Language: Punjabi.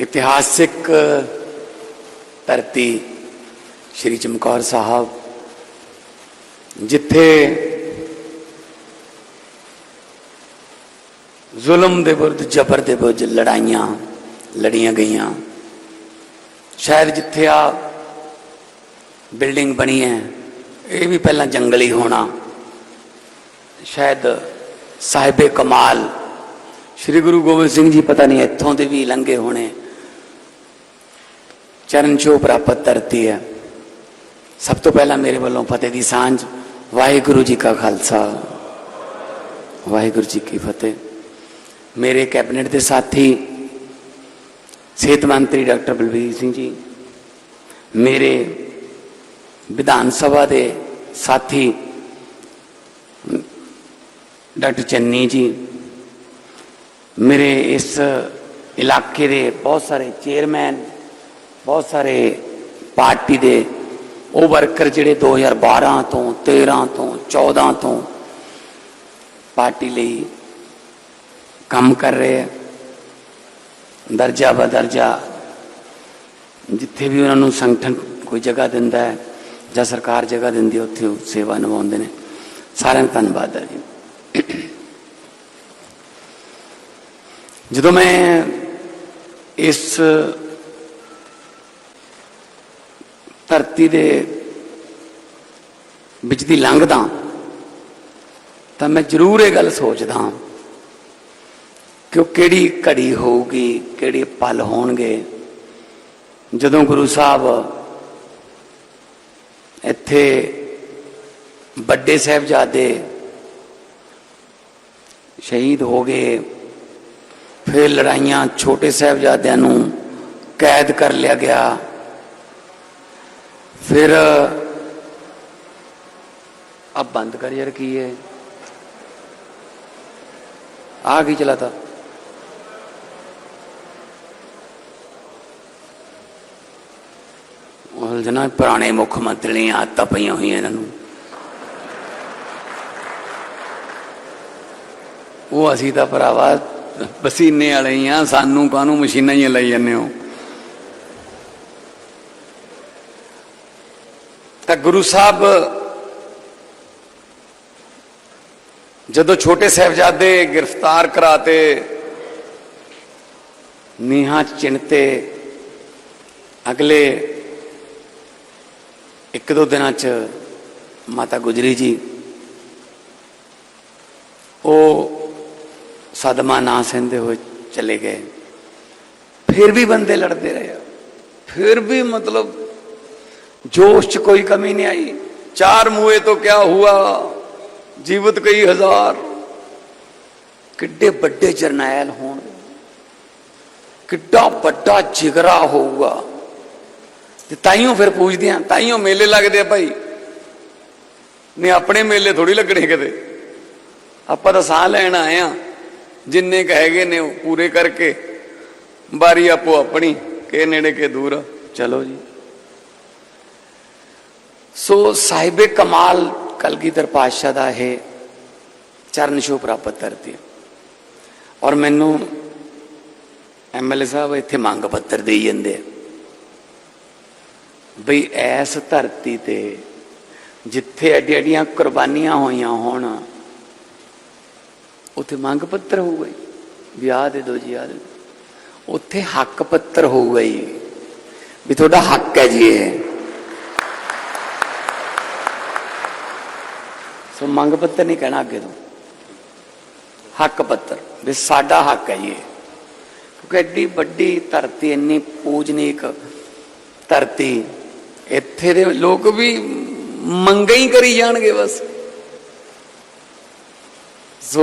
ਇਤਿਹਾਸਿਕ ਧਰਤੀ ਸ਼੍ਰੀ ਚਮਕੌਰ ਸਾਹਿਬ, ਜਿੱਥੇ ਜ਼ੁਲਮ ਦੇ ਵਿਰੁੱਧ, ਜ਼ਬਰ ਦੇ ਵਿਰੁੱਧ ਲੜਾਈਆਂ ਲੜੀਆਂ ਗਈਆਂ। ਸ਼ਾਇਦ ਜਿੱਥੇ ਆ ਬਿਲਡਿੰਗ ਬਣੀ ਹੈ, ਇਹ ਵੀ ਪਹਿਲਾਂ ਜੰਗਲੀ ਹੋਣਾ। ਸ਼ਾਇਦ ਸਾਹਿਬੇ ਕਮਾਲ, ਸ੍ਰੀ ਗੁਰੂ ਗੋਬਿੰਦ ਸਿੰਘ ਜੀ ਪਤਾ ਨਹੀਂ ਇੱਥੋਂ ਦੇ ਵੀ ਲੰਘੇ ਹੋਣੇ। ਚਰਨ ਛੋਹ ਪ੍ਰਾਪਤ ਧਰਤੀ ਹੈ। ਸਭ ਤੋਂ ਪਹਿਲਾਂ ਮੇਰੇ ਵੱਲੋਂ ਫਤਿਹ ਦੀ ਸਾਂਝ, ਵਾਹਿਗੁਰੂ ਜੀ ਕਾ ਖਾਲਸਾ। ਵਾਹਿਗੁਰੂ ਜੀ ਕੀ ਫਤਿਹ। ਮੇਰੇ ਕੈਬਨਿਟ ਦੇ ਸਾਥੀ, ਸਿਹਤ ਮੰਤਰੀ ਡਾਕਟਰ ਬਲਬੀਰ ਸਿੰਘ ਜੀ, ਮੇਰੇ ਵਿਧਾਨ ਸਭਾ ਦੇ ਸਾਥੀ, ਡਾਕਟਰ ਚੰਨੀ ਜੀ, ਮੇਰੇ ਇਸ ਇਲਾਕੇ ਦੇ ਬਹੁਤ ਸਾਰੇ ਚੇਅਰਮੈਨ ਬਹੁਤ ਸਾਰੇ ਪਾਰਟੀ ਦੇ ਉਹ ਵਰਕਰ ਜਿਹੜੇ 2012 ਤੋਂ 13 ਤੋਂ 14 ਤੋਂ ਪਾਰਟੀ ਲਈ ਕੰਮ ਕਰ ਰਹੇ ਆ। ਦਰਜਾ ਬਦਰਜਾ ਜਿੱਥੇ ਵੀ ਉਹਨਾਂ ਨੂੰ ਸੰਗਠਨ ਕੋਈ ਜਗ੍ਹਾ ਦਿੰਦਾ ਹੈ ਜਾਂ ਸਰਕਾਰ ਜਗ੍ਹਾ ਦਿੰਦੀ ਹੈ, ਉੱਥੇ ਉਹ ਸੇਵਾ ਨਿਭਾਉਂਦੇ ਨੇ। ਸਾਰਿਆਂ ਦਾ ਧੰਨਵਾਦ ਹੈ ਜੀ। ਜਦੋਂ ਮੈਂ ਇਸ ਧਰਤੀ ਦੇ ਵਿੱਚ ਦੀ ਲੰਘਦਾ ਤਾਂ ਮੈਂ ਜ਼ਰੂਰ ਇਹ ਗੱਲ ਸੋਚਦਾ ਕਿ ਉਹ ਕਿਹੜੀ ਘੜੀ ਹੋਊਗੀ, ਕਿਹੜੇ ਪਲ ਹੋਣਗੇ। ਜਦੋਂ ਗੁਰੂ ਸਾਹਿਬ ਇੱਥੇ ਵੱਡੇ ਸਾਹਿਬਜ਼ਾਦੇ ਸ਼ਹੀਦ ਹੋ ਗਏ, ਫਿਰ ਲੜਾਈਆਂ ਛੋਟੇ ਸਾਹਿਬਜ਼ਾਦਿਆਂ ਨੂੰ ਕੈਦ ਕਰ ਲਿਆ ਗਿਆ। ਫਿਰ अब बंद कर यार की है आ गई चलाता ਉਹ ਜਨਾ ਪੁਰਾਣੇ ਮੁੱਖ ਮੰਤਰੀ ਦੀਆਂ ਆਦਤਾਂ ਪਈਆਂ ਹੋਈਆਂ ਇਹਨਾਂ ਨੂੰ ਉਹ ਅਸੀਂ ਤਾਂ ਭਰਾਵਾ ਪਸੀਨੇ ਵਾਲੇ ਹੀ ਆ ਸਾਨੂੰ ਕਾਹਨੂੰ ਮਸ਼ੀਨਾਂ ਹੀ ਲਈ ਜਾਂਦੇ ਹੋ ਤਾਂ ਗੁਰੂ ਸਾਹਿਬ ਜਦੋਂ ਛੋਟੇ ਸਾਹਿਬਜ਼ਾਦੇ ਗ੍ਰਿਫਤਾਰ ਕਰਾਤੇ, ਨੀਹਾਂ ਚਿਣਤੇ, ਅਗਲੇ ਇੱਕ ਦੋ ਦਿਨਾਂ 'ਚ ਮਾਤਾ ਗੁਜਰੀ ਜੀ, ਉਹ ਸਦਮਾ ਨਾ ਸਹਿੰਦੇ ਹੋਏ ਚਲੇ ਗਏ। ਫਿਰ ਵੀ ਬੰਦੇ ਲੜਦੇ ਰਹੇ ਫਿਰ ਵੀ ਮਤਲਬ जोश च कोई कमी नहीं आई चार मुए तो क्या हुआ जीवित कई हजार किड्डे बड़े जरनैल होण किड्डा बड़ा जिगरा होऊगा ਤੇ ਤਾਈਓ ਫਿਰ ਪੁੱਛਦੇ ਆ ਤਾਈਓ ਮੇਲੇ ਲੱਗਦੇ ਆ ਭਾਈ ਨੇ ਆਪਣੇ ਮੇਲੇ ਥੋੜੀ ਲੱਗਣੇ ਕਿਤੇ ਆਪਾਂ ਤਾਂ ਸਾਹ ਲੈਣ ਆਏ ਆ ਜਿੰਨੇ ਕ ਹੈਗੇ ਨੇ ਉਹ ਪੂਰੇ ਕਰਕੇ ਬਾਰੀ ਆਪੋ ਆਪਣੀ ਕੇ ਨੇੜੇ ਕੇ ਦੂਰ ਚਲੋ ਜੀ ਸੋ ਸਾਹਿਬੇ ਕਮਾਲ ਕਲਗੀਧਰ ਪਾਤਸ਼ਾਹ ਦਾ ਇਹ ਚਰਨ ਛੋਹ ਪ੍ਰਾਪਤ ਧਰਤੀ ਔਰ ਮੈਨੂੰ ਐਮਐਲਏ ਸਾਹਿਬ ਇੱਥੇ ਮੰਗ ਪੱਤਰ ਦੇਈ ਜਾਂਦੇ ਬਈ ਐਸ ਧਰਤੀ ਤੇ ਜਿੱਥੇ ਐਡੀ ਐਡੀਆਂ ਕੁਰਬਾਨੀਆਂ ਹੋਈਆਂ ਹੋਣ, ਉੱਥੇ ਮੰਗ ਪੱਤਰ ਹੋਊਗਾ ਜੀ ਵਿਆਹ ਦੇ ਦੋ ਜੀ, ਆਹ ਦੇ ਉੱਥੇ ਹੱਕ ਪੱਤਰ ਹੋਊਗਾ ਜੀ ਵੀ ਤੁਹਾਡਾ ਹੱਕ ਹੈ ਜੀ ਇਹ। ਸੋ ਮੰਗ ਪੱਤਰ ਨਹੀਂ ਕਹਿਣਾ ਅੱਗੇ ਤੋਂ। ਹੱਕ ਪੱਤਰ, ਵੀ ਸਾਡਾ ਹੱਕ ਹੈ ਇਹ। ਕਿਉਂਕਿ ਐਡੀ ਵੱਡੀ ਧਰਤੀ, ਇੰਨੀ ਪੂਜਨੀਕ ਧਰਤੀ, ਇੱਥੇ ਦੇ ਲੋਕ ਵੀ ਮੰਗਾਂ ਹੀ ਕਰੀ ਜਾਣਗੇ ਬਸ। ਸੋ